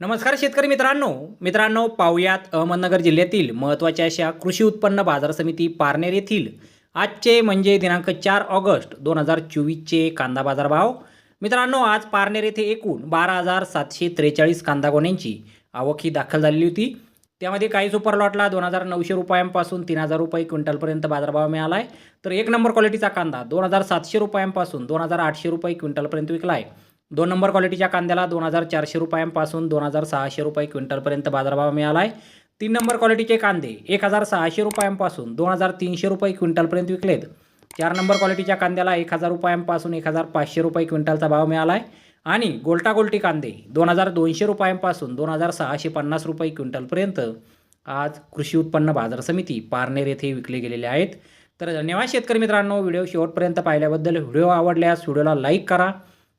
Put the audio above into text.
नमस्कार शेतकरी मित्रांनो. मित्रांनो पाहुयात अहमदनगर जिल्ह्यातील महत्त्वाच्या अशा कृषी उत्पन्न बाजार समिती पारनेर येथील. आजचे म्हणजे दिनांक चार ऑगस्ट दोन हजार चोवीसचे कांदा बाजार भाव मित्रांनो आज पारनेर येथे एकूण बारा हजार सातशे त्रेचाळीस कांदा गोण्यांची आवक ही दाखल झालेली होती. त्यामध्ये काही सुपर लॉटला दोन हजार नऊशे रुपयांपासून तीन हजार रुपये क्विंटलपर्यंत बाजारभाव मिळाला आहे तर एक नंबर क्वालिटीचा कांदा दोन हजार सातशे रुपयांपासून दोन हजार आठशे रुपये क्विंटलपर्यंत विकला आहे दोन नंबर क्वालिटीच्या कांद्याला दोन हजार चारशे रुपयांपासून दोन हजार सहाशे रुपये क्विंटलपर्यंत बाजारभाव मिळाला आहे तीन नंबर क्वालिटीचे कांदे एक हजार सहाशे रुपयांपासून दोन हजार तीनशे रुपये क्विंटलपर्यंत विकलेत. चार नंबर क्वालिटीच्या कांद्याला एक हजार रुपयांपासून एक हजार पाचशे रुपये क्विंटलचा भाव मिळाला आहे आणि गोल्टा गोल्टी कांदे दोन हजार दोनशे रुपयांपासून दोन हजार सहाशे पन्नास रुपये क्विंटलपर्यंत आज कृषी उत्पन्न बाजार समिती पारनेर येथे विकले गेलेले आहेत. तर धन्यवाद शेतकरी मित्रांनो व्हिडिओ शेवटपर्यंत पाहिल्याबद्दल व्हिडिओ आवडल्यास व्हिडिओला लाईक करा.